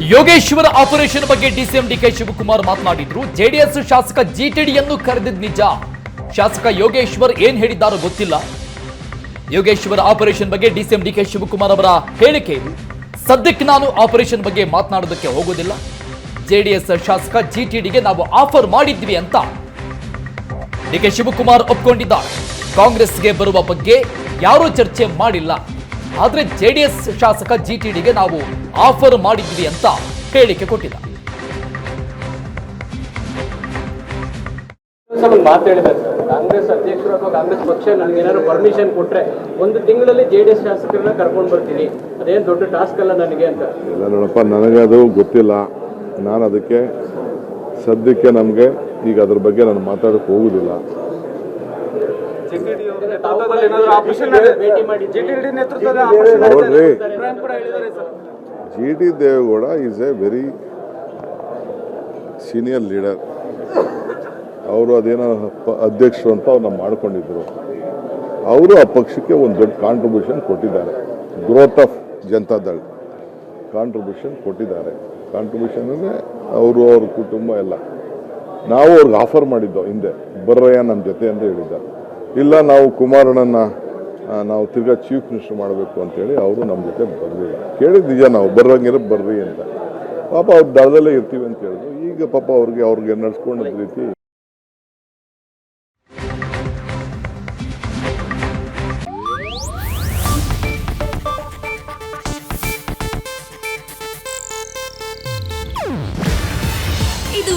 Yogeshwara operation ಬಗ್ಗೆ DCM DK Shivakumar ಮಾತನಾಡಿದ್ರು. JDS ಶಾಸಕ ಜಿಟಿಡಿಯನ್ನು ಕರೆದಿದ್ ನಿಜ. ಶಾಸಕ ಯೋಗೇಶ್ವರ್ ಏನ್ ಹೇಳಿದ್ದಾರೋ ಗೊತ್ತಿಲ್ಲ. ಯೋಗೇಶ್ವರ ಆಪರೇಷನ್ ಬಗ್ಗೆ ಡಿಸಿಎಂ ಡಿಕೆ ಶಿವಕುಮಾರ್ ಅವರ ಹೇಳಿಕೆ ಇದು ಸದ್ಯಕ್ಕೆ ನಾನು ಆಪರೇಷನ್ ಬಗ್ಗೆ ಮಾತನಾಡೋದಕ್ಕೆ ಹೋಗೋದಿಲ್ಲ. ಜೆಡಿಎಸ್ ಶಾಸಕ ಜಿಟಿಡಿಗೆ ನಾವು ಆಫರ್ ಮಾಡಿದ್ವಿ ಅಂತ ಡಿಕೆ ಶಿವಕುಮಾರ್ ಒಪ್ಕೊಂಡಿದ್ದಾರೆ. ಕಾಂಗ್ರೆಸ್ಗೆ ಬರುವ ಬಗ್ಗೆ ಯಾರೂ ಚರ್ಚೆ ಮಾಡಿಲ್ಲ. ಆದ್ರೆ ಜೆಡಿಎಸ್ ಶಾಸಕ ಜಿಟಿಡಿಗೆ ನಾವು ಆಫರ್ ಮಾಡಿದ್ವಿ ಅಂತ ಹೇಳಿಕೆ ಕೊಟ್ಟಿದ್ದ. ಕಾಂಗ್ರೆಸ್ ಅಧ್ಯಕ್ಷರು ಅಥವಾ ಕಾಂಗ್ರೆಸ್ ಪಕ್ಷ ನನಗೆ ಏನಾದ್ರು ಪರ್ಮಿಷನ್ ಕೊಟ್ರೆ ಒಂದು ತಿಂಗಳಲ್ಲಿ ಜೆ ಡಿ ಎಸ್ ಶಾಸಕರನ್ನ ಕರ್ಕೊಂಡು ಬರ್ತೀನಿ. ಅದೇನು ದೊಡ್ಡ ಟಾಸ್ಕ್ ಅಲ್ಲ ನನಗೆ ಅಂತ. ಇಲ್ಲ ನೋಡಪ್ಪ ನನಗದು ಗೊತ್ತಿಲ್ಲ. ನಾನು ಅದಕ್ಕೆ ಸದ್ಯಕ್ಕೆ ನಮಗೆ ಈಗ ಅದ್ರ ಬಗ್ಗೆ ನಾನು ಮಾತಾಡೋಕೆ ಹೋಗುದಿಲ್ಲ. ನೋಡ್ರಿ G D Deve Gowda. Is a very senior leader ಅವರು ಅದೇನೋ ಅಧ್ಯಕ್ಷರು ಅಂತ ಅವ್ರನ್ನ ಮಾಡ್ಕೊಂಡಿದ್ರು. ಅವರು ಆ ಪಕ್ಷಕ್ಕೆ ಒಂದು ದೊಡ್ಡ ಕಾಂಟ್ರಿಬ್ಯೂಷನ್ ಕೊಟ್ಟಿದ್ದಾರೆ. ಗ್ರೋತ್ ಆಫ್ ಜನತಾದಳ್ ಕಾಂಟ್ರಿಬ್ಯೂಷನ್ ಕೊಟ್ಟಿದ್ದಾರೆ. ಕಾಂಟ್ರಿಬ್ಯೂಷನ್ ಅಂದರೆ ಅವರು ಅವ್ರ ಕುಟುಂಬ ಎಲ್ಲ. ನಾವು ಅವ್ರಿಗೆ ಆಫರ್ ಮಾಡಿದ್ದೋ ಹಿಂದೆ. ಬರ್ರಯ್ಯ ನಮ್ಮ ಜೊತೆ ಅಂತ ಹೇಳಿದ್ದಾರೆ. ಇಲ್ಲ, ನಾವು ಕುಮಾರಣ್ಣನ ನಾವು ತಿರ್ಗಾ ಚೀಫ್ ಮಿನಿಸ್ಟರ್ ಮಾಡಬೇಕು ಅಂತೇಳಿ ಅವರು ನಮ್ಮ ಜೊತೆ ಬರಲಿಲ್ಲ ಕೇಳಿದ ನಿಜ, ನಾವು ಬರೋಂಗಿರ ಬರ್ರಿ ಅಂತ. ಪಾಪ ಅವ್ರು ದಳದಲ್ಲೇ ಇರ್ತೀವಿ ಅಂತ ಹೇಳಿದ್ರು. ಈಗ ಪಾಪ ಅವ್ರಿಗೆ ಅವ್ರಿಗೆ ನಡ್ಸ್ಕೊಂಡ ರೀತಿ ಇದು